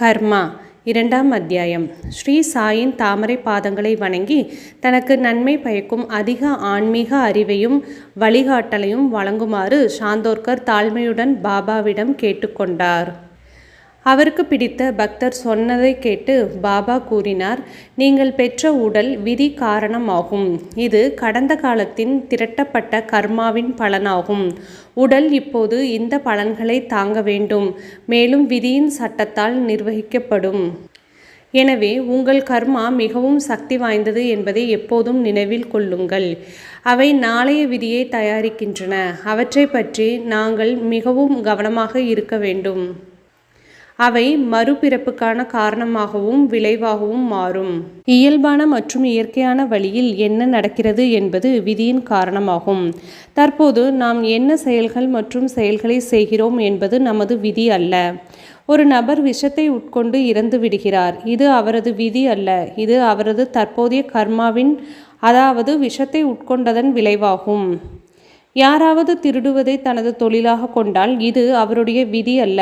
கர்மா இரண்டாம் அத்தியாயம். ஸ்ரீ சாயின் தாமரை பாதங்களை வணங்கி தனக்கு நன்மை பயக்கும் அதிக ஆன்மீக அறிவையும் வழிகாட்டலையும் வழங்குமாறு சாந்தோர்கர் தாழ்மையுடன் பாபாவிடம் கேட்டுக்கொண்டார். அவருக்கு பிடித்த பக்தர் சொன்னதை கேட்டு பாபா கூறினார் நீங்கள் பெற்ற உடல் விதி காரணமாகும். இது கடந்த காலத்தின் திரட்டப்பட்ட கர்மாவின் பலனாகும். உடல் இப்போது இந்த பலன்களை தாங்க வேண்டும். மேலும் விதியின் சட்டத்தால் நிர்வகிக்கப்படும். எனவே உங்கள் கர்மா மிகவும் சக்தி வாய்ந்தது என்பதை எப்போதும் நினைவில் கொள்ளுங்கள். அவை நாளைய விதியை தயாரிக்கின்றன. அவற்றை பற்றி நாங்கள் மிகவும் கவனமாக இருக்க வேண்டும். அவை மறுபிறப்புக்கான காரணமாகவும் விளைவாகவும் மாறும். இயல்பான மற்றும் இயற்கையான வழியில் என்ன நடக்கிறது என்பது விதியின் காரணமாகும். தற்போது நாம் என்ன செயல்கள் மற்றும் செயல்களை செய்கிறோம் என்பது நமது விதி அல்ல. ஒரு நபர் விஷத்தை உட்கொண்டு இறந்து விடுகிறார். இது அவரது விதி அல்ல. இது அவரது தற்போதைய கர்மாவின் அதாவது விஷத்தை உட்கொண்டதன் விளைவாகும். யாராவது திருடுவதை தனது தொழிலாக கொண்டால் இது அவருடைய விதி அல்ல.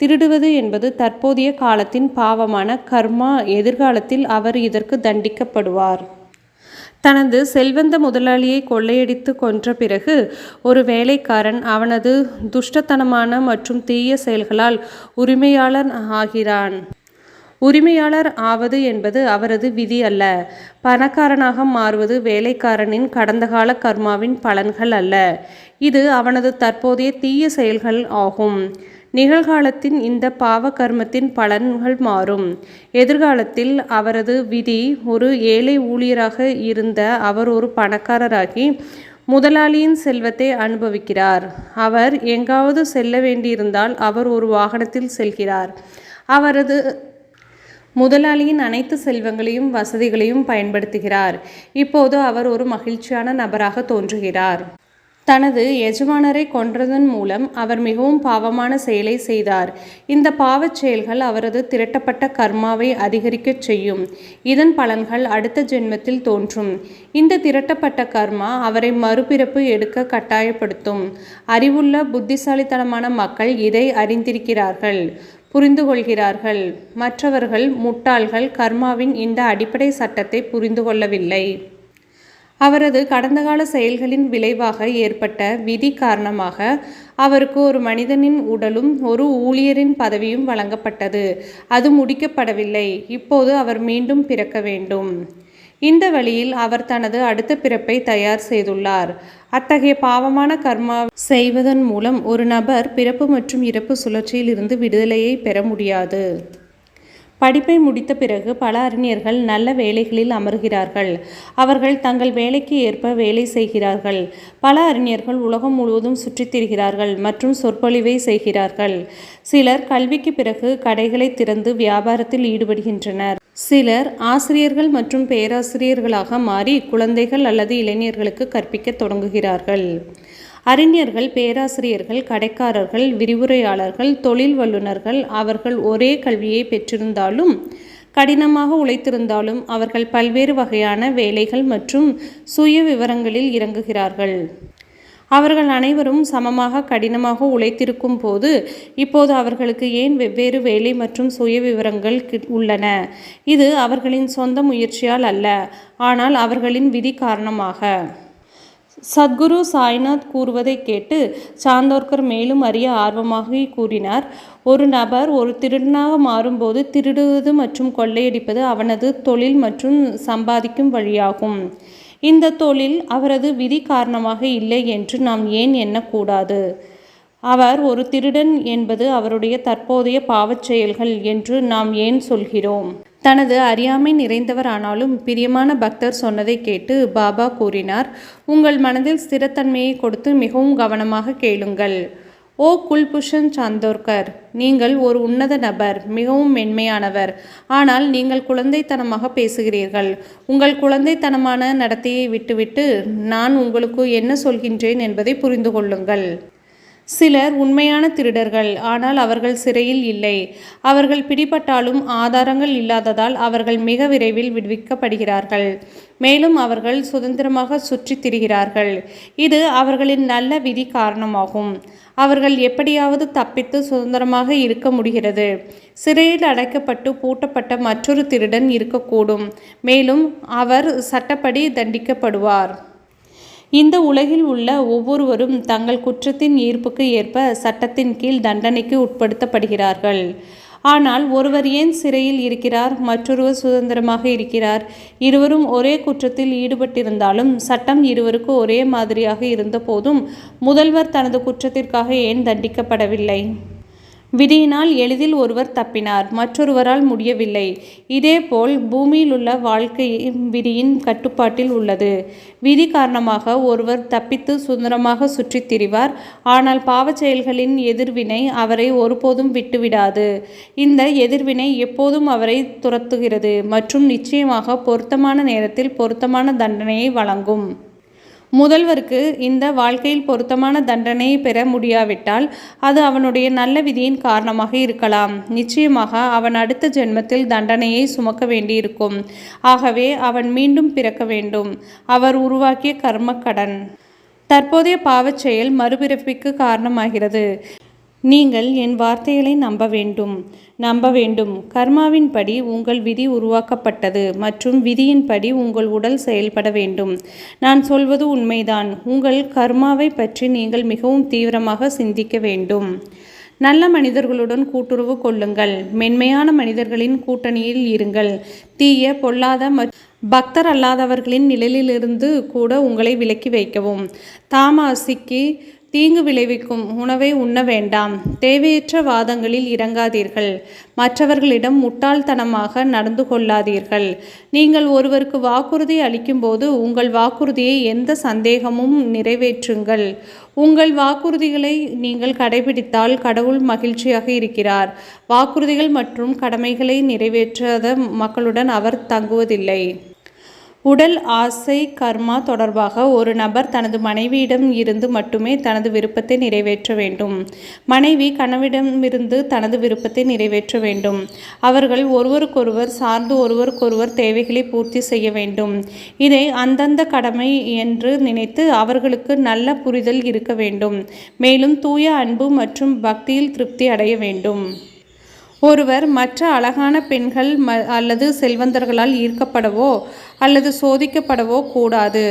திருடுவது என்பது தற்போதைய காலத்தின் பாவமான கர்மா எதிர்காலத்தில் அவர் இதற்கு தண்டிக்கப்படுவார். தனது செல்வந்த முதலாளியை கொள்ளையடித்து கொன்ற பிறகு ஒரு வேலைக்காரன் அவனது துஷ்டத்தனமான மற்றும் தீய செயல்களால் உரிமையாளர் ஆகிறான். உரிமையாளர் ஆவது என்பது அவரது விதி அல்ல. பணக்காரனாக மாறுவது வேலைக்காரனின் கடந்த கால கர்மாவின் பலன்கள் அல்ல. இது அவனது தற்போதைய தீய செயல்கள் ஆகும். நிகழ்காலத்தின் இந்த பாவ கர்மத்தின் பலன்கள் மாறும். எதிர்காலத்தில் அவரது விதி ஒரு ஏழை ஊழியராக இருந்த அவர் ஒரு பணக்காரராகி முதலாளியின் செல்வத்தை அனுபவிக்கிறார். அவர் எங்காவது செல்ல வேண்டியிருந்தால் அவர் ஒரு வாகனத்தில் செல்கிறார். அவரது முதலாளியின் அனைத்து செல்வங்களையும் வசதிகளையும் பயன்படுத்துகிறார். இப்போது அவர் ஒரு மகிழ்ச்சியான நபராக தோன்றுகிறார். தனது எஜமானரை கொன்றதன் மூலம் அவர் மிகவும் பாவமான செயலை செய்தார். இந்த பாவச் செயல்கள் அவரது திரட்டப்பட்ட கர்மாவை அதிகரிக்கச் செய்யும். இதன் பலன்கள் அடுத்த ஜென்மத்தில் தோன்றும். இந்த திரட்டப்பட்ட கர்மா அவரை மறுபிறப்பு எடுக்க கட்டாயப்படுத்தும். அறிவுள்ள புத்திசாலித்தனமான மக்கள் இதை அறிந்திருக்கிறார்கள். புரிந்து கொள்கிறார்கள் மற்றவர்கள் முட்டாள்கள் கர்மாவின் இந்த அடிப்படை சட்டத்தை புரிந்து கொள்ளவில்லை அவரது கடந்த கால செயல்களின் விளைவாக ஏற்பட்ட விதி காரணமாக அவருக்கு ஒரு மனிதனின் உடலும் ஒரு ஊழியரின் பதவியும் வழங்கப்பட்டது. அது முடிக்கப்படவில்லை. இப்போது அவர் மீண்டும் பிறக்க வேண்டும். இந்த வழியில் அவர் தனது அடுத்த பிறப்பை தயார் செய்துள்ளார். அத்தகைய பாவமான கர்மா செய்வதன் மூலம் ஒரு நபர் பிறப்பு மற்றும் இறப்பு சுழற்சியில் இருந்து விடுதலையை பெற முடியாது. படிப்பை முடித்த பிறகு பல அறிஞர்கள் நல்ல வேலைகளில் அமர்கிறார்கள். அவர்கள் தங்கள் வேலைக்கு ஏற்ப வேலை செய்கிறார்கள். பல அறிஞர்கள் உலகம் முழுவதும் சுற்றித் திரிகிறார்கள் மற்றும் சொற்பொழிவை செய்கிறார்கள். சிலர் கல்விக்கு பிறகு கடைகளை திறந்து வியாபாரத்தில் ஈடுபடுகின்றனர். சிலர் ஆசிரியர்கள் மற்றும் பேராசிரியர்களாக மாறி குழந்தைகள் அல்லது இளைஞர்களுக்கு கற்பிக்க தொடங்குகிறார்கள். அறிஞர்கள் பேராசிரியர்கள் கடைக்காரர்கள் விரிவுரையாளர்கள் தொழில் வல்லுநர்கள் அவர்கள் ஒரே கல்வியை பெற்றிருந்தாலும் கடினமாக உழைத்திருந்தாலும் அவர்கள் பல்வேறு வகையான வேலைகள் மற்றும் சுய விவரங்களில் இறங்குகிறார்கள். அவர்கள் அனைவரும் சமமாக கடினமாக உழைத்திருக்கும் போது இப்போது அவர்களுக்கு ஏன் வெவ்வேறு வேலை மற்றும் சுய விவரங்கள் உள்ளன? இது அவர்களின் சொந்த முயற்சியால் அல்ல ஆனால் அவர்களின் விதி காரணமாக. சத்குரு சாய்நாத் கூறுவதை கேட்டு சாந்தோர்கர் மேலும் அறிய ஆர்வமாக கூறினார். ஒரு நபர் ஒரு திருடனாக மாறும்போது திருடுவது மற்றும் கொள்ளையடிப்பது அவனது தொழில் மற்றும் சம்பாதிக்கும் வழியாகும். இந்த தொழில் அவரது விதி காரணமாக இல்லை என்று நாம் ஏன் எண்ணக்கூடாது? அவர் ஒரு திருடன் என்பது அவருடைய தற்போதைய பாவச் செயல்கள் என்று நாம் ஏன் சொல்கிறோம்? தனது அறியாமை நிறைந்தவர் ஆனாலும் பிரியமான பக்தர் சொன்னதை கேட்டு பாபா கூறினார் உங்கள் மனதில் ஸ்திரத்தன்மையை கொடுத்து மிகவும் கவனமாக கேளுங்கள். ஓ குல்புஷன் சாந்தோர்கர் நீங்கள் ஒரு உன்னத நபர் மிகவும் மென்மையானவர். ஆனால் நீங்கள் குழந்தைத்தனமாக பேசுகிறீர்கள். உங்கள் குழந்தைத்தனமான நடத்தையை விட்டுவிட்டு நான் உங்களுக்கு என்ன சொல்கின்றேன் என்பதை புரிந்து கொள்ளுங்கள். சிலர் உண்மையான திருடர்கள் ஆனால் அவர்கள் சிறையில் இல்லை. அவர்கள் பிடிபட்டாலும் ஆதாரங்கள் இல்லாததால் அவர்கள் மிக விரைவில் விடுவிக்கப்படுகிறார்கள். மேலும் அவர்கள் சுதந்திரமாக சுற்றித் திரிகிறார்கள். இது அவர்களின் நல்ல விதி காரணமாகும். அவர்கள் எப்படியாவது தப்பித்து சுதந்திரமாக இருக்க முடிகிறது. சிறையில் அடைக்கப்பட்டு பூட்டப்பட்ட மற்றொரு திருடன் இருக்கக்கூடும். மேலும் அவர் சட்டப்படி தண்டிக்கப்படுவார். இந்த உலகில் உள்ள ஒவ்வொருவரும் தங்கள் குற்றத்தின் ஈர்ப்புக்கு ஏற்ப சட்டத்தின் கீழ் தண்டனைக்கு உட்படுத்தப்படுகிறார்கள். ஆனால் ஒருவர் ஏன் சிறையில் இருக்கிறார்? மற்றொருவர் சுதந்திரமாக இருக்கிறார். இருவரும் ஒரே குற்றத்தில் ஈடுபட்டிருந்தாலும் சட்டம் இருவருக்கு ஒரே மாதிரியாக இருந்தபோதும் முதல்வர் தனது குற்றத்திற்காக ஏன் தண்டிக்கப்படவில்லை? விதியினால் எளிதில் ஒருவர் தப்பினார் மற்றொருவரால் முடியவில்லை. இதேபோல் பூமியில் உள்ள வாழ்க்கை விதியின் கட்டுப்பாட்டில் உள்ளது. விதி காரணமாக ஒருவர் தப்பித்து சுதந்திரமாக சுற்றித் திரிவார் ஆனால் பாவச் செயல்களின் எதிர்வினை அவரை ஒருபோதும் விட்டுவிடாது. இந்த எதிர்வினை எப்போதும் அவரை துரத்துகிறது மற்றும் நிச்சயமாக பொருத்தமான நேரத்தில் பொருத்தமான தண்டனையை வழங்கும். முதல்வருக்கு இந்த வாழ்க்கையில் பொருத்தமான தண்டனையை பெற முடியாவிட்டால் அது அவனுடைய நல்ல விதியின் காரணமாக இருக்கலாம். நிச்சயமாக அவன் அடுத்த ஜென்மத்தில் தண்டனையை சுமக்க வேண்டியிருக்கும். ஆகவே அவன் மீண்டும் பிறக்க வேண்டும். அவர் உருவாக்கிய கர்மக்கடன். தற்போதைய பாவச் செயல் மறுபிறப்பிற்கு காரணமாகிறது. நீங்கள் என் வார்த்தைகளை நம்ப வேண்டும். நம்ப வேண்டும். கர்மாவின்படி உங்கள் விதி உருவாக்கப்பட்டது மற்றும் விதியின்படி உங்கள் உடல் செயல்பட வேண்டும். நான் சொல்வது உண்மைதான். உங்கள் கர்மாவை பற்றி நீங்கள் மிகவும் தீவிரமாக சிந்திக்க வேண்டும். நல்ல மனிதர்களுடன் கூட்டுறவு கொள்ளுங்கள். மென்மையான மனிதர்களின் கூட்டணியில் இருங்கள். தீய பொல்லாத பக்தர் அல்லாதவர்களின் நிழலிலிருந்து கூட உங்களை விலக்கி வைக்கவும். தாமாசிக்கு தீங்கு விளைவிக்கும் உணவை உண்ண வேண்டாம். தேவையற்ற வாதங்களில் இறங்காதீர்கள். மற்றவர்களிடம் முட்டாள்தனமாக நடந்து கொள்ளாதீர்கள். நீங்கள் ஒருவருக்கு வாக்குறுதி அளிக்கும்போது உங்கள் வாக்குறுதியை எந்த சந்தேகமும் நிறைவேற்றுங்கள். உங்கள் வாக்குறுதிகளை நீங்கள் கடைபிடித்தால் கடவுள் மகிழ்ச்சியாக இருக்கிறார். வாக்குறுதிகள் மற்றும் கடமைகளை நிறைவேற்றாத மக்களுடன் அவர் தங்குவதில்லை. உடல் ஆசை கர்மா தொடர்பாக ஒரு நபர் தனது மனைவியிடம் இருந்து மட்டுமே தனது விருப்பத்தை நிறைவேற்ற வேண்டும். மனைவி கணவிடமிருந்து தனது விருப்பத்தை நிறைவேற்ற வேண்டும். அவர்கள் ஒருவருக்கொருவர் சார்ந்து ஒருவருக்கொருவர் தேவைகளை பூர்த்தி செய்ய வேண்டும். இதை அந்தந்த கடமை என்று நினைத்து அவர்களுக்கு நல்ல புரிதல் இருக்க வேண்டும். மேலும் தூய அன்பு மற்றும் பக்தியில் திருப்தி அடைய வேண்டும். ஒருவர் மற்ற அழகான பெண்கள் ம அல்லது செல்வந்தர்களால் ஈர்க்கப்படவோ அல்லது சோதிக்கப்படவோ கூடாது.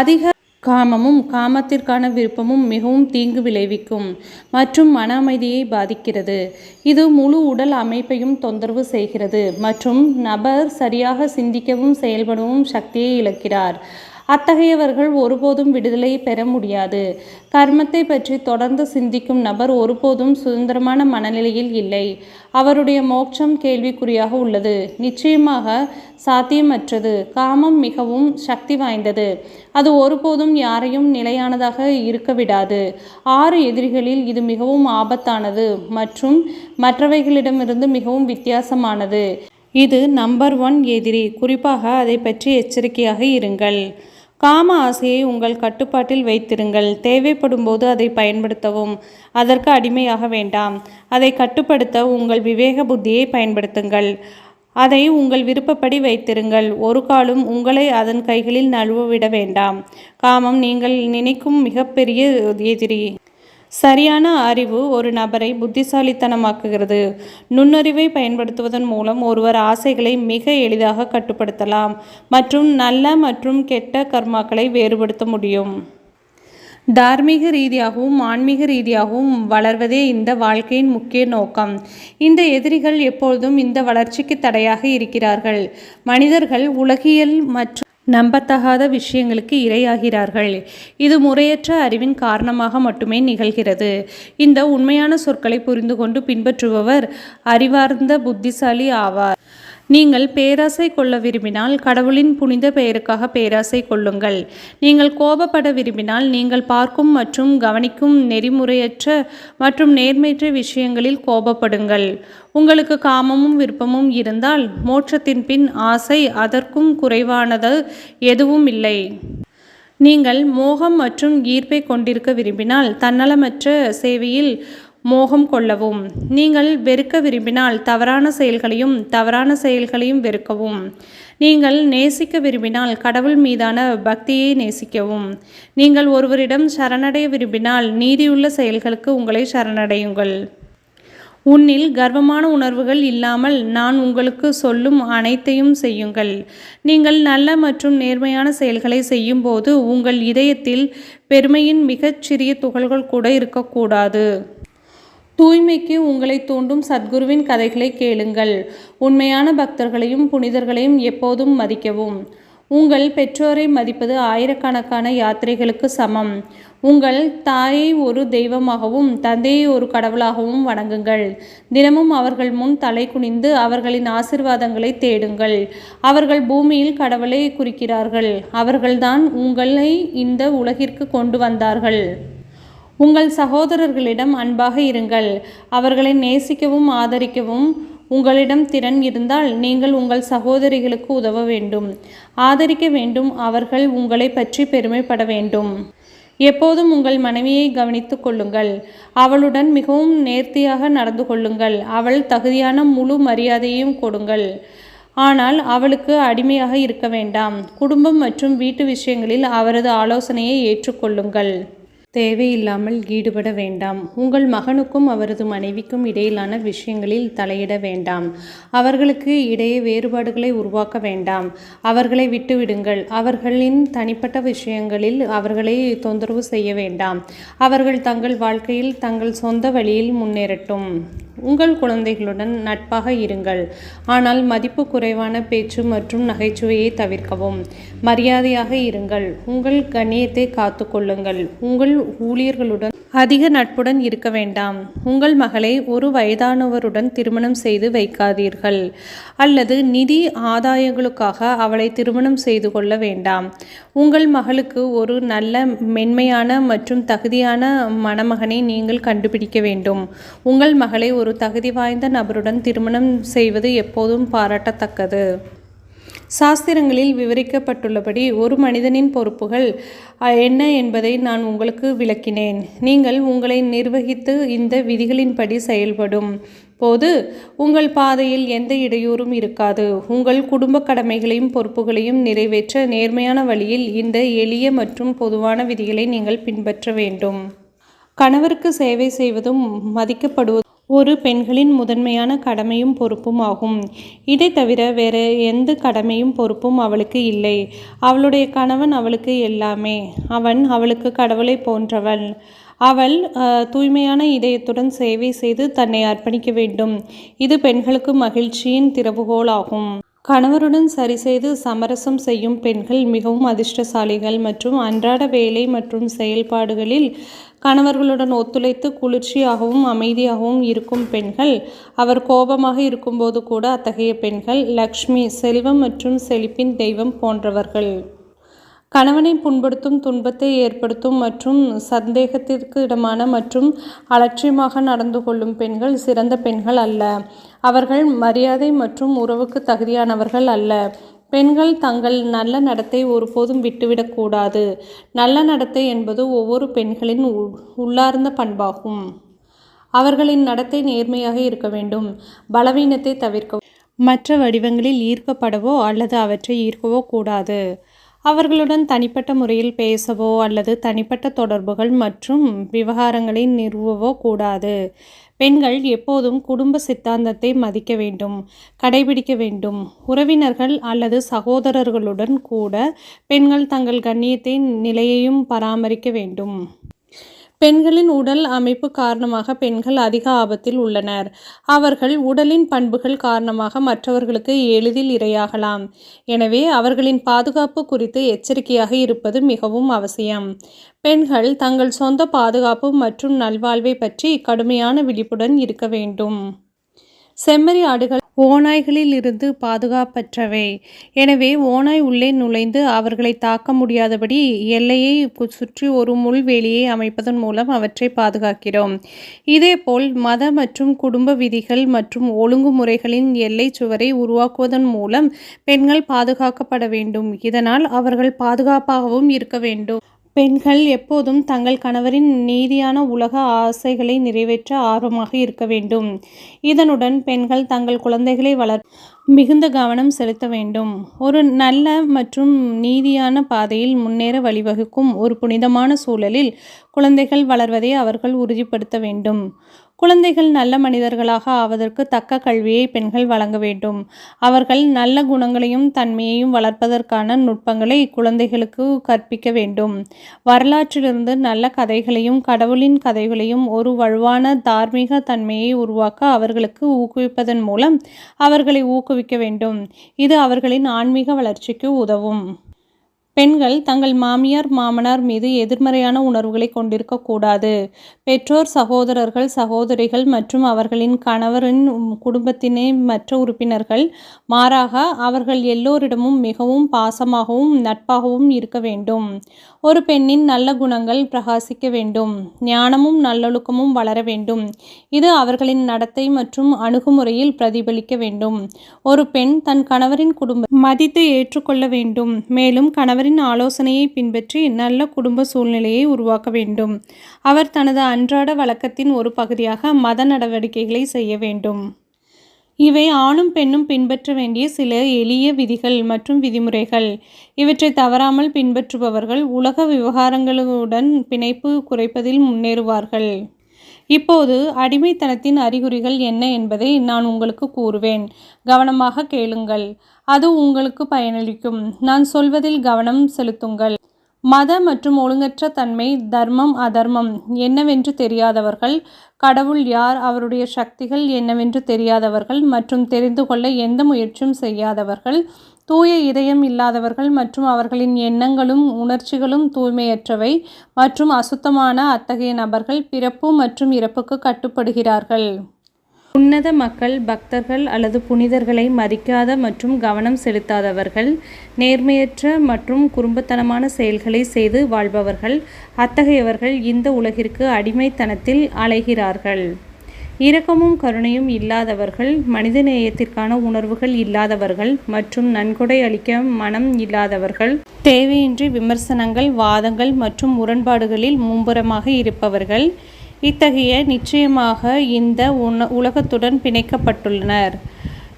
அதிக காமமும் காமத்திற்கான விருப்பமும் மிகவும் தீங்கு விளைவிக்கும் மற்றும் மன அமைதியை பாதிக்கிறது. இது முழு உடல் அமைப்பையும் தொந்தரவு செய்கிறது மற்றும் நபர் சரியாக சிந்திக்கவும் செயல்படவும் சக்தியை இழக்கிறார். அத்தகையவர்கள் ஒருபோதும் விடுதலை பெற முடியாது. கர்மத்தை பற்றி தொடர்ந்து சிந்திக்கும் நபர் ஒருபோதும் சுதந்திரமான மனநிலையில் இல்லை. அவருடைய மோட்சம் கேள்விக்குறியாக உள்ளது. நிச்சயமாக சாத்தியமற்றது. காமம் மிகவும் சக்தி வாய்ந்தது. அது ஒருபோதும் யாரையும் நிலையானதாக இருக்க விடாது. ஆறு எதிரிகளில் இது மிகவும் ஆபத்தானது மற்றும் மற்றவைகளிடமிருந்து மிகவும் வித்தியாசமானது. இது நம்பர் ஒன் எதிரி. குறிப்பாக அதை பற்றி எச்சரிக்கையாக இருங்கள். காம ஆசையை உங்கள் கட்டுப்பாட்டில் வைத்திருங்கள். தேவைப்படும் போது அதை பயன்படுத்தவும். அதற்கு அடிமையாக வேண்டாம். அதை கட்டுப்படுத்த உங்கள் விவேக புத்தியை பயன்படுத்துங்கள். அதை உங்கள் விருப்பப்படி வைத்திருங்கள். ஒரு காலும் உங்களை அதன் கைகளில் நழுவ விட வேண்டாம். காமம் நீங்கள் நினைக்கும் மிகப்பெரிய எதிரி. சரியான அறிவு ஒரு நபரை புத்திசாலித்தனமாக்குகிறது. நுண்ணறிவை பயன்படுத்துவதன் மூலம் ஒருவர் ஆசைகளை மிக எளிதாக கட்டுப்படுத்தலாம் மற்றும் நல்ல மற்றும் கெட்ட கர்மாக்களை வேறுபடுத்த முடியும். தார்மீக ரீதியாகவும் ஆன்மீக ரீதியாகவும் வளர்வதே இந்த வாழ்க்கையின் முக்கிய நோக்கம். இந்த எதிரிகள் எப்பொழுதும் இந்த வளர்ச்சிக்கு தடையாக இருக்கிறார்கள். மனிதர்கள் உலகியல் மற்றும் நம்பத்தகாத விஷயங்களுக்கு இரையாகிறார்கள். இது முறையற்ற அறிவின் காரணமாக மட்டுமே நிகழ்கிறது. இந்த உண்மையான சொற்களை புரிந்து கொண்டு பின்பற்றுபவர் அறிவார்ந்த புத்திசாலி ஆவார். நீங்கள் பேராசை கொள்ள விரும்பினால் கடவுளின் புனித பெயருக்காக பேராசை கொள்ளுங்கள். நீங்கள் கோபப்பட விரும்பினால் நீங்கள் பார்க்கும் மற்றும் கவனிக்கும் நெறிமுறையற்ற மற்றும் நேர்மையற்ற விஷயங்களில் கோபப்படுங்கள். உங்களுக்கு காமமும் விருப்பமும் இருந்தால் மோட்சத்தின் பின் ஆசை அதற்கும் குறைவானது எதுவும் இல்லை. நீங்கள் மோகம் மற்றும் ஈர்ப்பை கொண்டிருக்க விரும்பினால் தன்னலமற்ற சேவையில் மோகம் கொள்ளவும். நீங்கள் வெறுக்க விரும்பினால் தவறான செயல்களையும் தவறான செயல்களையும் வெறுக்கவும். நீங்கள் நேசிக்க விரும்பினால் கடவுள் மீதான பக்தியை நேசிக்கவும். நீங்கள் ஒருவரிடம் சரணடைய விரும்பினால் நீதியுள்ள செயல்களுக்கு உங்களை சரணடையுங்கள். உன்னில் கர்வமான உணர்வுகள் இல்லாமல் நான் உங்களுக்கு சொல்லும் அனைத்தையும் செய்யுங்கள். நீங்கள் நல்ல மற்றும் நேர்மையான செயல்களை செய்யும்போது உங்கள் இதயத்தில் பெருமையின் மிகச் சிறிய துகள்கள் கூட இருக்கக்கூடாது. தூய்மைக்கு உங்களை தூண்டும் சத்குருவின் கதைகளை கேளுங்கள். உண்மையான பக்தர்களையும் புனிதர்களையும் எப்போதும் மதிக்கவும். உங்கள் பெற்றோரை மதிப்பது ஆயிரக்கணக்கான யாத்திரைகளுக்கு சமம். உங்கள் தாயை ஒரு தெய்வமாகவும் தந்தையை ஒரு கடவுளாகவும் வணங்குங்கள். தினமும் அவர்கள் முன் தலை குனிந்து அவர்களின் ஆசிர்வாதங்களை தேடுங்கள். அவர்கள் பூமியில் கடவுளை குறிக்கிறார்கள். அவர்கள்தான் உங்களை இந்த உலகிற்கு கொண்டு வந்தார்கள். உங்கள் சகோதரர்களிடம் அன்பாக இருங்கள். அவர்களை நேசிக்கவும் ஆதரிக்கவும் உங்களிடம் திறன் இருந்தால் நீங்கள் உங்கள் சகோதரிகளுக்கு உதவ வேண்டும். ஆதரிக்க வேண்டும் அவர்கள் உங்களை பற்றி பெருமைப்பட வேண்டும். எப்போதும் உங்கள் மனைவியை கவனித்துக் கொள்ளுங்கள். அவளுடன் மிகவும் நேர்த்தியாக நடந்து கொள்ளுங்கள். அவள் தகுதியான முழு மரியாதையையும் கொடுங்கள். ஆனால் அவளுக்கு அடிமையாக இருக்க வேண்டாம். குடும்பம் மற்றும் வீட்டு விஷயங்களில் அவரது ஆலோசனையை ஏற்றுக்கொள்ளுங்கள். தேவையில்லாமல் ஈடுபட வேண்டாம். உங்கள் மகனுக்கும் அவரது மனைவிக்கும் இடையிலான விஷயங்களில் தலையிட வேண்டாம். அவர்களுக்கு இடையே வேறுபாடுகளை உருவாக்க வேண்டாம். அவர்களை விட்டுவிடுங்கள். அவர்களின் தனிப்பட்ட விஷயங்களில் அவர்களை தொந்தரவு செய்ய வேண்டாம். அவர்கள் தங்கள் வாழ்க்கையில் தங்கள் சொந்த வழியில் முன்னேறட்டும். உங்கள் குழந்தைகளுடன் நட்பாக இருங்கள். ஆனால் மதிப்பு குறைவான பேச்சு மற்றும் நகைச்சுவையை தவிர்க்கவும். மரியாதையாக இருங்கள். உங்கள் கண்ணியத்தை காத்துக்கொள்ளுங்கள் உங்கள் ஊழியர்களுடன் அதிக நட்புடன் இருக்க வேண்டாம். உங்கள் மகளை ஒரு வயதானவருடன் திருமணம் செய்து வைக்காதீர்கள். அல்லது நிதி ஆதாயங்களுக்காக அவளை திருமணம் செய்து கொள்ள வேண்டாம். உங்கள் மகளுக்கு ஒரு நல்ல மென்மையான மற்றும் தகுதியான மணமகனை நீங்கள் கண்டுபிடிக்க வேண்டும். உங்கள் மகளை ஒரு தகுதி வாய்ந்த நபருடன் திருமணம் செய்வது எப்போதும் பாராட்டத்தக்கது. சாஸ்திரங்களில் விவரிக்கப்பட்டுள்ளபடி ஒரு மனிதனின் பொறுப்புகள் என்ன என்பதை நான் உங்களுக்கு விளக்கினேன். நீங்கள் உங்களை நிர்வகித்து இந்த விதிகளின்படி செயல்படும் போது உங்கள் பாதையில் எந்த இடையூறும் இருக்காது. உங்கள் குடும்ப கடமைகளையும் பொறுப்புகளையும் நிறைவேற்ற நேர்மையான வழியில் இந்த எளிய மற்றும் பொதுவான விதிகளை நீங்கள் பின்பற்ற வேண்டும். கணவருக்கு சேவை செய்வதும் மதிக்கப்படுவதும் ஒரு பெண்களின் முதன்மையான கடமையும் பொறுப்பும் ஆகும். இதை தவிர வேறு எந்த கடமையும் பொறுப்பும் அவளுக்கு இல்லை. அவளுடைய கணவன் அவளுக்கு எல்லாமே. அவன் அவளுக்கு கடவுளை போன்றவள். அவள் தூய்மையான இதயத்துடன் சேவை செய்து தன்னை அர்ப்பணிக்க வேண்டும். இது பெண்களுக்கு மகிழ்ச்சியின் திறவுகோலாகும். கணவருடன் சரிசெய்து சமரசம் செய்யும் பெண்கள் மிகவும் அதிர்ஷ்டசாலிகள் மற்றும் அன்றாட வேலை மற்றும் செயல்பாடுகளில் கணவர்களுடன் ஒத்துழைத்து குளிர்ச்சியாகவும் அமைதியாகவும் இருக்கும் பெண்கள் அவர் கோபமாக இருக்கும்போது கூட அத்தகைய பெண்கள் லக்ஷ்மி செல்வம் மற்றும் செழிப்பின் தெய்வம் போன்றவர்கள். கணவனை புண்படுத்தும் துன்பத்தை ஏற்படுத்தும் மற்றும் சந்தேகத்திற்கு இடமான மற்றும் அலட்சியமாக நடந்து கொள்ளும் பெண்கள் சிறந்த பெண்கள் அல்ல. அவர்கள் மரியாதை மற்றும் உறவுக்கு தகுதியானவர்கள் அல்ல. பெண்கள் தங்கள் நல்ல நடத்தை ஒருபோதும் விட்டுவிடக்கூடாது நல்ல நடத்தை என்பது ஒவ்வொரு பெண்களின் உள்ளார்ந்த பண்பாகும். அவர்களின் நடத்தை நேர்மையாக இருக்க வேண்டும். பலவீனத்தை தவிர்க்க மற்ற வடிவங்களில் ஈர்க்கப்படவோ அல்லது அவற்றை ஈர்க்கவோ கூடாது. அவர்களுடன் தனிப்பட்ட முறையில் பேசவோ அல்லது தனிப்பட்ட தொடர்புகள் மற்றும் விவகாரங்களை நிறுவவோ கூடாது. பெண்கள் எப்போதும் குடும்ப சித்தாந்தத்தை மதிக்க வேண்டும் கடைபிடிக்க வேண்டும். உறவினர்கள் அல்லது சகோதரர்களுடன் கூட பெண்கள் தங்கள் கண்ணியத்தை நிலையையும் பராமரிக்க வேண்டும். பெண்களின் உடல் அமைப்பு காரணமாக பெண்கள் அதிக ஆபத்தில் உள்ளனர். அவர்கள் உடலின் பண்புகள் காரணமாக மற்றவர்களுக்கு எளிதில் இரையாகலாம். எனவே அவர்களின் பாதுகாப்பு குறித்து எச்சரிக்கையாக இருப்பது மிகவும் அவசியம். பெண்கள் தங்கள் சொந்த பாதுகாப்பு மற்றும் நல்வாழ்வை பற்றி கடுமையான விழிப்புடன் இருக்க வேண்டும். செம்மறி ஆடுகள் ஓநாய்களில் இருந்து பாதுகாப்பற்றவை. எனவே ஓநாய் உள்ளே நுழைந்து அவர்களை தாக்க முடியாதபடி எல்லையை சுற்றி ஒரு முள்வேலியை அமைப்பதன் மூலம் அவற்றை பாதுகாக்கிறோம். இதேபோல் மத மற்றும் குடும்ப விதிகள் மற்றும் ஒழுங்குமுறைகளின் எல்லை சுவரை உருவாக்குவதன் மூலம் பெண்கள் பாதுகாக்கப்பட வேண்டும். இதனால் அவர்கள் பாதுகாப்பாகவும் இருக்க வேண்டும். பெண்கள் எப்போதும் தங்கள் கணவரின் நீதியான உலக ஆசைகளை நிறைவேற்ற ஆர்வமாக இருக்க வேண்டும். இதனுடன் பெண்கள் தங்கள் குழந்தைகளை வளர் மிகுந்த கவனம் செலுத்த வேண்டும். ஒரு நல்ல மற்றும் நீதியான பாதையில் முன்னேற வழிவகுக்கும் ஒரு புனிதமான சூழலில் குழந்தைகள் வளர்வதை அவர்கள் உறுதிப்படுத்த வேண்டும். குழந்தைகள் நல்ல மனிதர்களாக ஆவதற்கு தக்க கல்வியை பெண்கள் வழங்க வேண்டும். அவர்கள் நல்ல குணங்களையும் தன்மையையும் வளர்ப்பதற்கான நுட்பங்களை குழந்தைகளுக்கு கற்பிக்க வேண்டும். வரலாற்றிலிருந்து நல்ல கதைகளையும் கடவுளின் கதைகளையும் ஒரு வலுவான தார்மீக தன்மையை உருவாக்க அவர்களுக்கு ஊக்குவிப்பதன் மூலம் அவர்களை ஊக்குவிக்க வேண்டும். இது அவர்களின் ஆன்மீக வளர்ச்சிக்கு உதவும். பெண்கள் தங்கள் மாமியார் மாமனார் மீது எதிர்மறையான உணர்வுகளை கொண்டிருக்கக்கூடாது பெற்றோர் சகோதரர்கள் சகோதரிகள் மற்றும் அவர்களின் கணவரின் குடும்பத்தினை மற்ற உறுப்பினர்கள். மாறாக அவர்கள் எல்லோரிடமும் மிகவும் பாசமாகவும் நட்பாகவும் இருக்க வேண்டும். ஒரு பெண்ணின் நல்ல குணங்கள் பிரகாசிக்க வேண்டும். ஞானமும் நல்லொழுக்கமும் வளர வேண்டும். இது அவர்களின் நடத்தை மற்றும் அணுகுமுறையில் பிரதிபலிக்க வேண்டும். ஒரு பெண் தன் கணவரின் குடும்பம் மதித்து ஏற்றுக்கொள்ள வேண்டும். மேலும் கணவரின் ஆலோசனையை பின்பற்றி நல்ல குடும்ப சூழ்நிலையை உருவாக்க வேண்டும். அவர் தனது அன்றாட வழக்கத்தின் ஒரு பகுதியாக மத நடவடிக்கைகளை செய்ய வேண்டும். இவை ஆணும் பெண்ணும் பின்பற்ற வேண்டிய சில எளிய விதிகள் மற்றும் விதிமுறைகள். இவற்றை தவறாமல் பின்பற்றுபவர்கள் உலக விவகாரங்களுடன் பிணைப்பு குறைப்பதில் முன்னேறுவார்கள். இப்போது அடிமைத்தனத்தின் அறிகுறிகள் என்ன என்பதை நான் உங்களுக்கு கூறுவேன். கவனமாக கேளுங்கள். அது உங்களுக்கு பயனளிக்கும். நான் சொல்வதில் கவனம் செலுத்துங்கள். மத மற்றும் ஒழுங்கற்ற தன்மை தர்மம் அதர்மம் என்னவென்று தெரியாதவர்கள். கடவுள் யார் அவருடைய சக்திகள் என்னவென்று தெரியாதவர்கள் மற்றும் தெரிந்து கொள்ள எந்த முயற்சியும் செய்யாதவர்கள். தூய இதயம் இல்லாதவர்கள் மற்றும் அவர்களின் எண்ணங்களும் உணர்ச்சிகளும் தூய்மையற்றவை மற்றும் அசுத்தமான அத்தகைய நபர்கள் பிறப்பு மற்றும் இறப்புக்கு கட்டுப்படுகிறார்கள். உன்னத மக்கள் பக்தர்கள் அல்லது புனிதர்களை மதிக்காத மற்றும் கவனம் செலுத்தாதவர்கள். நேர்மையற்ற மற்றும் குறும்புத்தனமான செயல்களை செய்து வாழ்பவர்கள். அத்தகையவர்கள் இந்த உலகிற்கு அடிமைத்தனத்தில் அலைகிறார்கள். இரக்கமும் கருணையும் இல்லாதவர்கள் மனிதநேயத்திற்கான உணர்வுகள் இல்லாதவர்கள் மற்றும் நன்கொடை அளிக்க மனம் இல்லாதவர்கள். தேவையின்றி விமர்சனங்கள் வாதங்கள் மற்றும் முரண்பாடுகளில் மும்புறமாக இருப்பவர்கள். இத்தகைய நிச்சயமாக இந்த உண உலகத்துடன் பிணைக்கப்பட்டுள்ளனர்.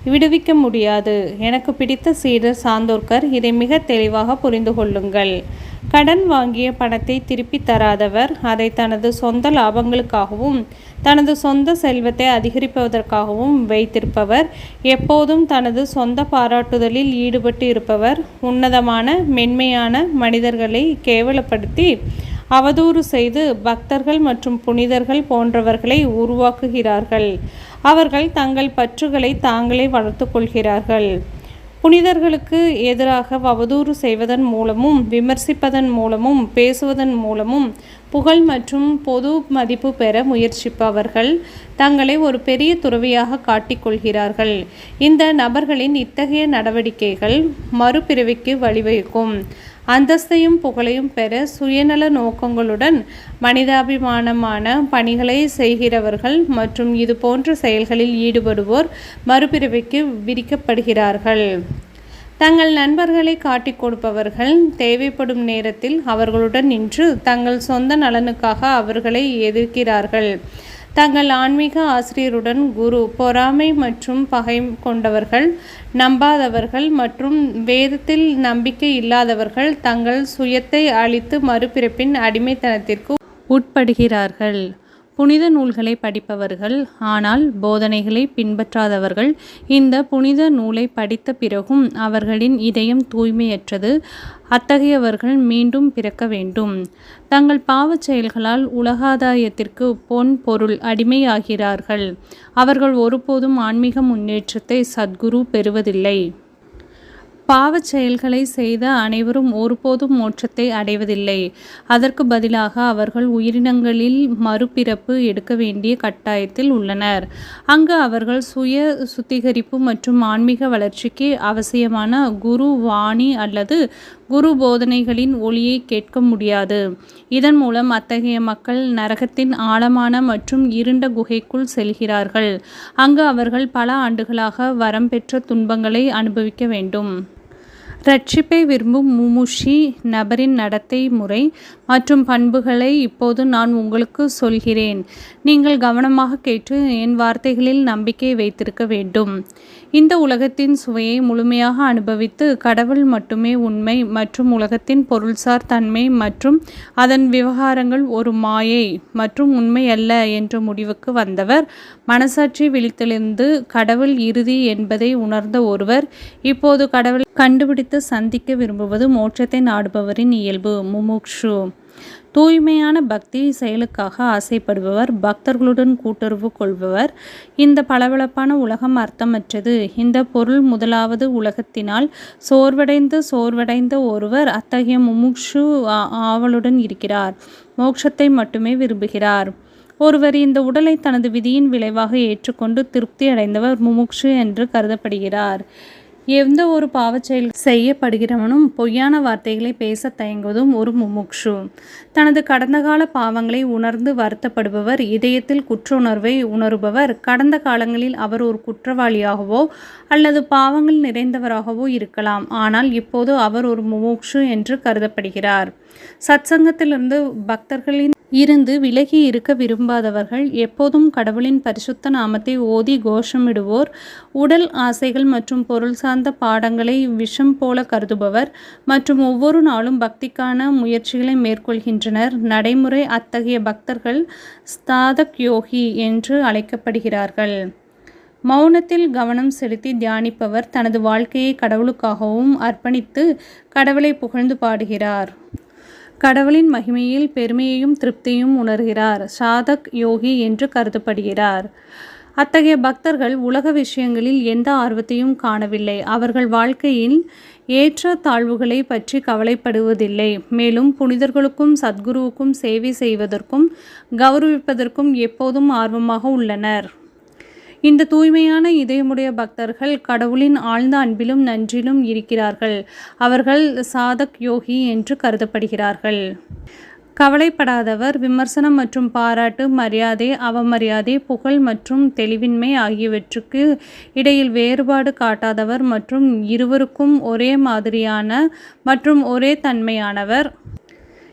விடுவிக்க முடியாது. எனக்கு பிடித்த சீடர் சாந்தோர்கர் இதை மிக தெளிவாக புரிந்து கொள்ளுங்கள். கடன் வாங்கிய பணத்தை திருப்பித் தராதவர் அதை தனது சொந்த லாபங்களுக்காகவும் தனது சொந்த செல்வத்தை அதிகரிப்பதற்காகவும் வைத்திருப்பவர். எப்போதும் தனது சொந்த பாராட்டுதலில் ஈடுபட்டு இருப்பவர். உன்னதமான மென்மையான மனிதர்களை கேவலப்படுத்தி அவதூறு செய்து பக்தர்கள் மற்றும் புனிதர்கள் போன்றவர்களை உருவாக்குகிறார்கள். அவர்கள் தங்கள் பற்றுகளை தாங்களே வளர்த்துக் கொள்கிறார்கள். புனிதர்களுக்கு எதிராக அவதூறு செய்வதன் மூலமும் விமர்சிப்பதன் மூலமும் பேசுவதன் மூலமும் புகழ் மற்றும் பொது மதிப்பு பெற முயற்சிப்பவர்கள் தங்களை ஒரு பெரிய துறவியாக காட்டிக்கொள்கிறார்கள் இந்த நபர்களின் இத்தகைய நடவடிக்கைகள் மறுபிறவிக்கு வழிவகுக்கும். அந்தஸ்தையும் புகழையும் பெற சுயநல நோக்கங்களுடன் மனிதாபிமானமான பணிகளை செய்கிறவர்கள் மற்றும் இது போன்ற செயல்களில் ஈடுபடுவோர் மறுபிறவிக்கு விரிக்கப்படுகிறார்கள் தங்கள் நண்பர்களை காட்டிக் கொடுப்பவர்கள் தேவைப்படும் நேரத்தில் அவர்களுடன் நின்று தங்கள் சொந்த நலனுக்காக அவர்களை எதிர்க்கிறார்கள். தங்கள் ஆன்மீக ஆசிரியருடன் குரு பொறாமை மற்றும் பகை கொண்டவர்கள் நம்பாதவர்கள் மற்றும் வேதத்தில் நம்பிக்கை இல்லாதவர்கள் தங்கள் சுயத்தை அழித்து மறுபிறப்பின் அடிமைத்தனத்திற்கு உட்படுகிறார்கள். புனித நூல்களை படிப்பவர்கள் ஆனால் போதனைகளை பின்பற்றாதவர்கள் இந்த புனித நூலை படித்த பிறகும் அவர்களின் இதயம் தூய்மையற்றது. அத்தகையவர்கள் மீண்டும் பிறக்க வேண்டும். தங்கள் பாவச் செயல்களால் உலகாதாயத்திற்கு பொன் பொருள் அடிமையாகிறார்கள். அவர்கள் ஒருபோதும் ஆன்மீக முன்னேற்றத்தை சத்குரு பெறுவதில்லை. பாவச் செயல்களை செய்த அனைவரும் ஒருபோதும் மோட்சத்தை அடைவதில்லை. அதற்கு பதிலாக அவர்கள் உயிரினங்களில் மறுபிறப்பு எடுக்க வேண்டிய கட்டாயத்தில் உள்ளனர். அங்கு அவர்கள் சுய சுத்திகரிப்பு மற்றும் ஆன்மீக வளர்ச்சிக்கு அவசியமான குரு வாணி அல்லது குரு போதனைகளின் ஒளியை கேட்க முடியாது. இதன் மூலம் அத்தகைய மக்கள் நரகத்தின் ஆழமான மற்றும் இருண்ட குகைக்குள் செல்கிறார்கள். அங்கு அவர்கள் பல ஆண்டுகளாக வரம்பெற்ற துன்பங்களை அனுபவிக்க வேண்டும். ரட்சிப்பை விரும்பும் முமுஷி நபரின் நடத்தை முறை மற்றும் பண்புகளை இப்போது நான் உங்களுக்கு சொல்கிறேன். நீங்கள் கவனமாக கேட்டு என் வார்த்தைகளில் நம்பிக்கை வைத்திருக்க வேண்டும். இந்த உலகத்தின் சுவையை முழுமையாக அனுபவித்து கடவுள் மட்டுமே உண்மை மற்றும் உலகத்தின் பொருள்சார் தன்மை மற்றும் அதன் விவகாரங்கள் ஒரு மாயை மற்றும் உண்மை அல்ல என்ற முடிவுக்கு வந்தவர். மனசாட்சி விழித்தெழுந்து கடவுள் இறுதி என்பதை உணர்ந்த ஒருவர். இப்போது கடவுள் கண்டுபிடித்து சந்திக்க விரும்புவது மோட்சத்தை நாடுபவரின் இயல்பு. முமுக்ஷு. தூய்மையான பக்தி செயலுக்காக ஆசைப்படுபவர் பக்தர்களுடன் கூட்டுறவு கொள்பவர். இந்த பளபளப்பான உலகம் அர்த்தமற்றது. இந்த பொருள் முதலாவது உலகத்தினால் சோர்வடைந்து சோர்வடைந்த ஒருவர் அத்தகைய முமுக்ஷு ஆ- ஆவலுடன் இருக்கிறார். மோட்சத்தை மட்டுமே விரும்புகிறார். ஒருவர் இந்த உடலை தனது விதியின் விளைவாக ஏற்றுக்கொண்டு திருப்தி அடைந்தவர் முமுக்ஷு என்று கருதப்படுகிறார். எந்த ஒரு பாவச்செயல் செய்யப்படுகிறவனும் பொய்யான வார்த்தைகளை பேச தயங்குவதும் ஒரு முமுக்ஷு. தனது கடந்த கால பாவங்களை உணர்ந்து வருத்தப்படுபவர் இதயத்தில் குற்ற உணர்வை உணருபவர் கடந்த காலங்களில் அவர் ஒரு குற்றவாளியாகவோ அல்லது பாவங்கள் நிறைந்தவராகவோ இருக்கலாம். ஆனால் இப்போது அவர் ஒரு முமுக்ஷு என்று கருதப்படுகிறார். சத்சங்கத்திலிருந்து பக்தர்களின் இருந்து விலகி இருக்க விரும்பாதவர்கள் எப்போதும் கடவுளின் பரிசுத்த நாமத்தை ஓதி கோஷமிடுவோர். உடல் ஆசைகள் மற்றும் பொருள் சார்ந்த பாடங்களை விஷம் போல கருதுபவர் மற்றும் ஒவ்வொரு நாளும் பக்திக்கான முயற்சிகளை மேற்கொள்கின்றனர். நடைமுறை அத்தகைய பக்தர்கள் ஸ்தாதக் யோகி என்று அழைக்கப்படுகிறார்கள். மௌனத்தில் கவனம் செலுத்தி தியானிப்பவர் தனது வாழ்க்கையை கடவுளுக்காகவும் அர்ப்பணித்து கடவுளை புகழ்ந்து பாடுகிறார். கடவுளின் மகிமையில் பெருமையையும் திருப்தியும் உணர்கிறார். சாதக் யோகி என்று கருதப்படுகிறார். அத்தகைய பக்தர்கள் உலக விஷயங்களில் எந்த ஆர்வத்தையும் காணவில்லை. அவர்கள் வாழ்க்கையில் ஏற்ற தாழ்வுகளை பற்றி கவலைப்படுவதில்லை. மேலும் புனிதர்களுக்கும் சத்குருவுக்கும் சேவை செய்வதற்கும் கௌரவிப்பதற்கும் எப்போதும் ஆர்வமாக உள்ளனர். இந்த தூய்மையான இதயமுடைய பக்தர்கள் கடவுளின் ஆழ்ந்த அன்பிலும் நன்றிலும் இருக்கிறார்கள். அவர்கள் சாதக் யோகி என்று கருதப்படுகிறார்கள். கவலைப்படாதவர் விமர்சனம் மற்றும் பாராட்டு மரியாதை அவமரியாதை புகழ் மற்றும் தெளிவின்மை ஆகியவற்றுக்கு இடையில் வேறுபாடு காட்டாதவர் மற்றும் இருவருக்கும் ஒரே மாதிரியான மற்றும் ஒரே தன்மையானவர்.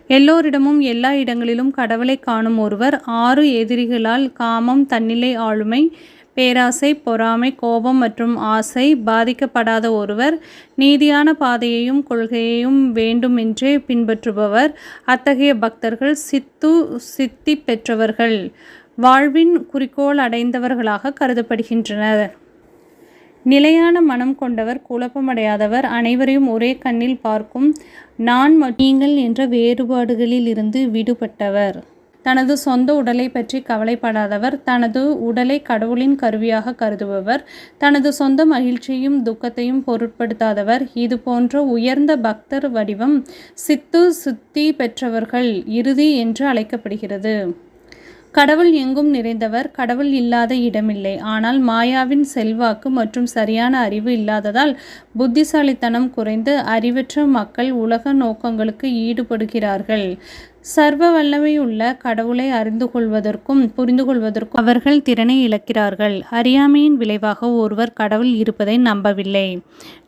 எல்லோரிடமும் எல்லா இடங்களிலும் கடவுளை காணும் ஒருவர் ஆறு எதிரிகளால் காமம் தன்னிலை ஆளுமை பேராசை பொறாமை கோபம் மற்றும் ஆசை பாதிக்கப்படாத ஒருவர் நீதியான பாதையையும் கொள்கையையும் வேண்டுமென்றே பின்பற்றுபவர். அத்தகைய பக்தர்கள் சித்து சித்தி பெற்றவர்கள். வாழ்வின் குறிக்கோள் அடைந்தவர்களாக கருதப்படுகின்றனர். நிலையான மனம் கொண்டவர் குழப்பமடையாதவர் அனைவரையும் ஒரே கண்ணில் பார்க்கும் நான் நீங்கள் என்ற வேறுபாடுகளில் இருந்து விடுபட்டவர். தனது சொந்த உடலை பற்றி கவலைப்படாதவர் தனது உடலை கடவுளின் கருவியாக கருதுபவர் தனது சொந்த மகிழ்ச்சியையும் துக்கத்தையும் பொருட்படுத்தாதவர். இது போன்ற உயர்ந்த பக்தர் வடிவம் சித்து சித்தி பெற்றவர்கள் இறுதி என்று அழைக்கப்படுகிறது. கடவுள் எங்கும் நிறைந்தவர் கடவுள் இல்லாத இடமில்லை. ஆனால் மாயாவின் செல்வாக்கு மற்றும் சரியான அறிவு இல்லாததால் புத்திசாலித்தனம் குறைந்து அறிவற்ற மக்கள் உலக நோக்கங்களுக்கு ஈடுபடுகிறார்கள். சர்வ வல்லமையுள்ள கடவுளை அறிந்து கொள்வதற்கும் புரிந்து கொள்வதற்கும் அவர்கள் திறனை இழக்கிறார்கள். அறியாமையின் விளைவாக ஒருவர் கடவுள் இருப்பதை நம்பவில்லை.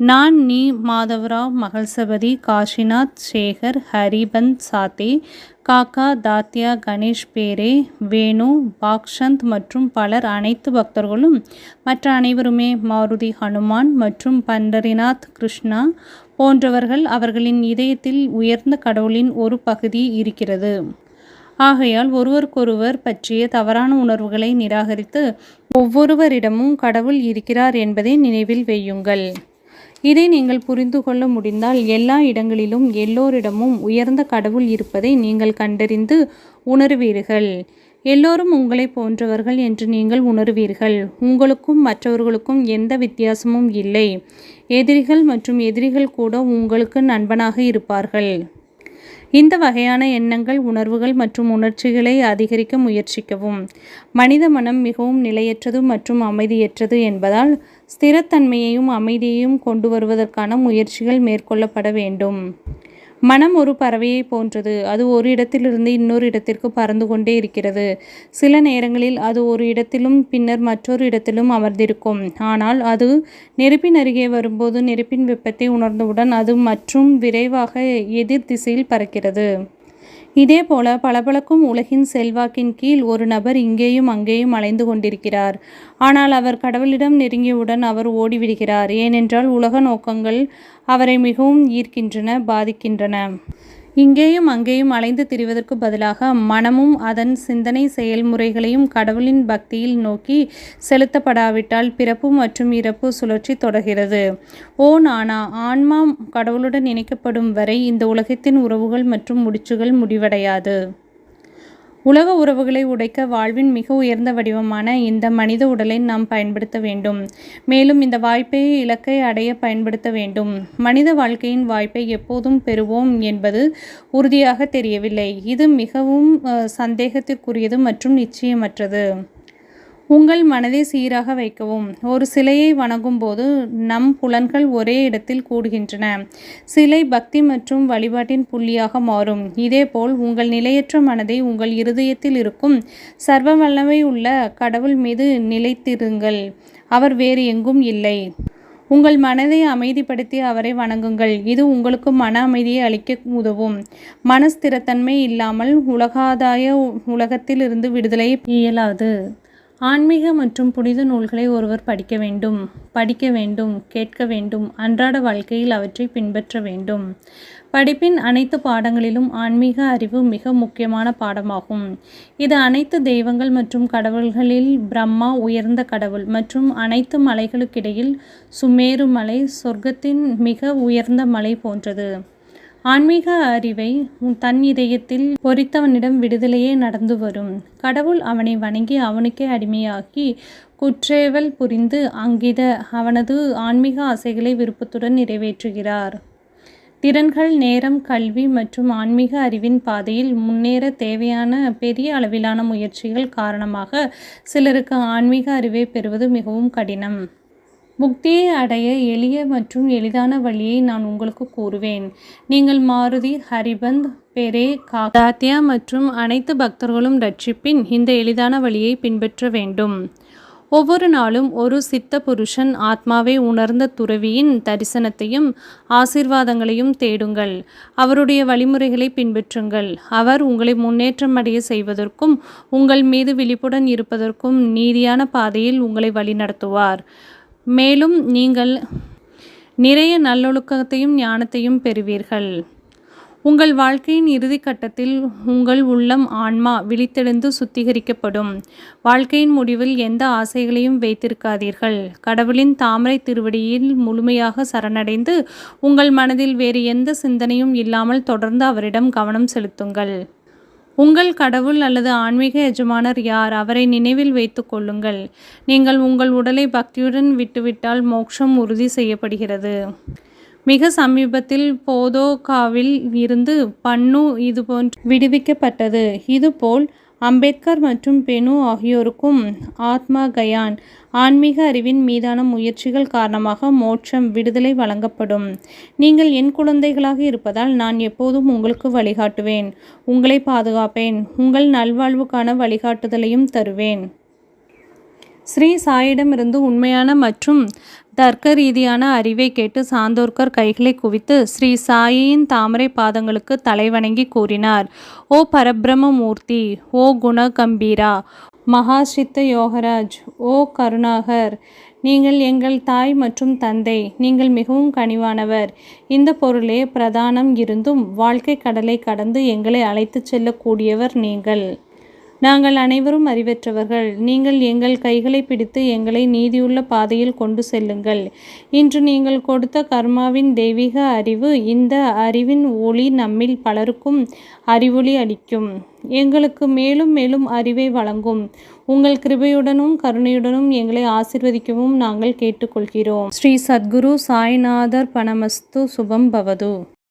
நான் நீ மாதவராவ் மகள்சபதி காஷிநாத் சேகர் ஹரிபந்த் சாத்தே காக்கா தாத்யா கணேஷ் பேரே வேணு பாக்ஷந்த் மற்றும் பலர் அனைத்து பக்தர்களும் மற்ற அனைவருமே மாருதி ஹனுமான் மற்றும் பண்டரிநாத் கிருஷ்ணா போன்றவர்கள் அவர்களின் இதயத்தில் உயர்ந்த கடவுளின் ஒரு பகுதி இருக்கிறது. ஆகையால் ஒருவருக்கொருவர் பற்றிய தவறான உணர்வுகளை நிராகரித்து ஒவ்வொருவரிடமும் கடவுள் இருக்கிறார் என்பதை நினைவில் வையுங்கள். இதை நீங்கள் புரிந்து கொள்ள முடிந்தால் எல்லா இடங்களிலும் எல்லோரிடமும் உயர்ந்த கடவுள் இருப்பதை நீங்கள் கண்டறிந்து உணர்வீர்கள். எல்லோரும் உங்களை போன்றவர்கள் என்று நீங்கள் உணருவீர்கள். உங்களுக்கும் மற்றவர்களுக்கும் எந்த வித்தியாசமும் இல்லை. எதிரிகள் மற்றும் எதிரிகள் கூட உங்களுக்கு நண்பனாக இருப்பார்கள். இந்த வகையான எண்ணங்கள் உணர்வுகள் மற்றும் உணர்ச்சிகளை அதிகரிக்க முயற்சிக்கவும். மனித மனம் மிகவும் நிலையற்றது மற்றும் அமைதியற்றது என்பதால் ஸ்திரத்தன்மையையும் அமைதியையும் கொண்டு வருவதற்கான முயற்சிகள் மேற்கொள்ளப்பட வேண்டும். மனம் ஒரு பறவையைப் போன்றது. அது ஒரு இடத்திலிருந்து இன்னொரு இடத்திற்கு பறந்து கொண்டே இருக்கிறது. சில நேரங்களில் அது ஒரு இடத்திலும் பின்னர் மற்றொரு இடத்திலும் அமர்ந்திருக்கும். ஆனால் அது நெருப்பின் அருகே வரும்போது நெருப்பின் வெப்பத்தை உணர்ந்தவுடன் அது மற்றும் விரைவாக எதிர் திசையில் பறக்கிறது. இதேபோல பளபளக்கும் உலகின் செல்வாக்கின் கீழ் ஒரு நபர் இங்கேயும் அங்கேயும் அலைந்து கொண்டிருக்கிறார். ஆனால் அவர் கடவுளிடம் நெருங்கியவுடன் அவர் ஓடிவிடுகிறார். ஏனென்றால் உலக நோக்கங்கள் அவரை மிகவும் ஈர்க்கின்றன பாதிக்கின்றன. இங்கேயும் அங்கேயும் அலைந்து திரிவதற்கு பதிலாக மனமும் அதன் சிந்தனை செயல்முறைகளையும் கடவுளின் பக்தியில் நோக்கி செலுத்தப்படாவிட்டால் பிறப்பு மற்றும் இறப்பு சுழற்சி தொடர்கிறது. ஓ நானா ஆன்மா கடவுளுடன் இணைக்கப்படும் வரை இந்த உலகத்தின் உறவுகள் மற்றும் முடிச்சுகள் முடிவடையாது. உலக உறவுகளை உடைக்க வாழ்வின் மிக உயர்ந்த வடிவமான இந்த மனித உடலை நாம் பயன்படுத்த வேண்டும். மேலும் இந்த வாய்ப்பை இலக்கை அடைய பயன்படுத்த வேண்டும். மனித வாழ்க்கையின் வாய்ப்பை எப்போதும் பெறுவோம் என்பது உறுதியாக தெரியவில்லை. இது மிகவும் சந்தேகத்திற்குரியது மற்றும் நிச்சயமற்றது. உங்கள் மனதை சீராக வைக்கவும். ஒரு சிலையை வணங்கும் போது நம் புலன்கள் ஒரே இடத்தில் கூடுகின்றன. சிலை பக்தி மற்றும் வழிபாட்டின் புள்ளியாக மாறும். இதேபோல் உங்கள் நிலையற்ற மனதை உங்கள் இருதயத்தில் இருக்கும் சர்வ வல்லமை உள்ள கடவுள் மீது நிலைத்திருங்கள். அவர் வேறு எங்கும் இல்லை. உங்கள் மனதை அமைதிப்படுத்தி அவரை வணங்குங்கள். இது உங்களுக்கு மன அமைதியை அளிக்க உதவும். மனஸ்திரத்தன்மை இல்லாமல் உலகாதாய உலகத்திலிருந்து விடுதலை இயலாது. ஆன்மீக மற்றும் புனித நூல்களை ஒருவர் படிக்க வேண்டும் படிக்க வேண்டும் கேட்க வேண்டும் அன்றாட வாழ்க்கையில் அவற்றை பின்பற்ற வேண்டும். படிப்பின் அனைத்து பாடங்களிலும் ஆன்மீக அறிவு மிக முக்கியமான பாடமாகும். இது அனைத்து தெய்வங்கள் மற்றும் கடவுள்களில் பிரம்மா உயர்ந்த கடவுள் மற்றும் அனைத்து மலைகளுக்கிடையில் சுமேரு மலை சொர்க்கத்தின் மிக உயர்ந்த மலை போன்றது. ஆன்மீக அறிவை உன் தன் இதயத்தில் பொறித்தவனிடம் விடுதலையே நடந்து வரும். கடவுள் அவனை வணங்கி அவனுக்கே அடிமையாக்கி குற்றேவல் புரிந்து அங்கித அவனது ஆன்மீக ஆசைகளை விருப்பத்துடன் நிறைவேற்றுகிறார். திறன்கள் நேரம் கல்வி மற்றும் ஆன்மீக அறிவின் பாதையில் முன்னேற தேவையான பெரிய அளவிலான முயற்சிகள் காரணமாக சிலருக்கு ஆன்மீக அறிவை பெறுவது மிகவும் கடினம். முக்தியை அடைய எளிய மற்றும் எளிதான வழியை நான் உங்களுக்கு கூறுவேன். நீங்கள் மாருதி ஹரிபந்த் பெரே காத்தியா மற்றும் அனைத்து பக்தர்களும் ரட்சிப்பின் இந்த எளிதான வழியை பின்பற்ற வேண்டும். ஒவ்வொரு நாளும் ஒரு சித்த புருஷன் ஆத்மாவை உணர்ந்த துறவியின் தரிசனத்தையும் ஆசீர்வாதங்களையும் தேடுங்கள். அவருடைய வழிமுறைகளை பின்பற்றுங்கள். அவர் உங்களை முன்னேற்றம் அடைய செய்வதற்கும் உங்கள் மீது விழிப்புடன் இருப்பதற்கும் நீதியான பாதையில் உங்களை வழிநடத்துவார். மேலும் நீங்கள் நிறைய நல்லொழுக்கத்தையும் ஞானத்தையும் பெறுவீர்கள். உங்கள் வாழ்க்கையின் இறுதி கட்டத்தில் உங்கள் உள்ளம் ஆன்மா விழித்தெழுந்து சுத்திகரிக்கப்படும். வாழ்க்கையின் முடிவில் எந்த ஆசைகளையும் வைத்திருக்காதீர்கள். கடவுளின் தாமரை திருவடியில் முழுமையாக சரணடைந்து உங்கள் மனதில் வேறு எந்த சிந்தனையும் இல்லாமல் தொடர்ந்து அவரிடம் கவனம் செலுத்துங்கள். உங்கள் கடவுள் அல்லது ஆன்மீக எஜமானர் யார்? அவரை நினைவில் வைத்து கொள்ளுங்கள். நீங்கள் உங்கள் உடலை பக்தியுடன் விட்டுவிட்டால் மோட்சம் உறுதி செய்யப்படுகிறது. மிக சமீபத்தில் போதோகாவில் இருந்து பன்னு இதுபோன்று விடுவிக்கப்பட்டது. இதுபோல் அம்பேத்கர் மற்றும் பெனு ஆகியோருக்கும் ஆத்மா கயான் ஆன்மீக அறிவின் மீதான முயற்சிகள் காரணமாக மோட்சம் விடுதலை வழங்கப்படும். நீங்கள் என் குழந்தைகளாக இருப்பதால் நான் எப்போதும் உங்களுக்கு வழிகாட்டுவேன். உங்களை பாதுகாப்பேன். உங்கள் நல்வாழ்வுக்கான வழிகாட்டுதலையும் தருவேன். ஸ்ரீ சாயிடமிருந்து உண்மையான மற்றும் தர்க்க ரீதியான அறிவை கேட்டு சாந்தோர்கர் கைகளை குவித்து ஸ்ரீ சாயியின் தாமரை பாதங்களுக்கு தலைவணங்கி கூறினார். ஓ பரபிரம மூர்த்தி ஓ குண கம்பீரா மகாசித்த யோகராஜ் ஓ கருணாகர் நீங்கள் எங்கள் தாய் மற்றும் தந்தை நீங்கள் மிகவும் கனிவானவர். இந்த பொருளே பிரதானம் இருந்தும் வாழ்க்கை கடலை கடந்து எங்களை அழைத்துச் செல்லக்கூடியவர் நீங்கள். நாங்கள் அனைவரும் அறிவற்றவர்கள். நீங்கள் எங்கள் கைகளை பிடித்து எங்களை நீதியுள்ள பாதையில் கொண்டு செல்லுங்கள். இன்று நீங்கள் கொடுத்த கர்மாவின் தெய்வீக அறிவு இந்த அறிவின் ஒளி நம்மில் பலருக்கும் அறிவொளி அளிக்கும். எங்களுக்கு மேலும் மேலும் அறிவை வழங்கும். உங்கள் கிருபையுடனும் கருணையுடனும் எங்களை ஆசிர்வதிக்கவும் நாங்கள் கேட்டுக்கொள்கிறோம். ஸ்ரீ சத்குரு சாய்நாதர் பணமஸ்து சுபம் பவது.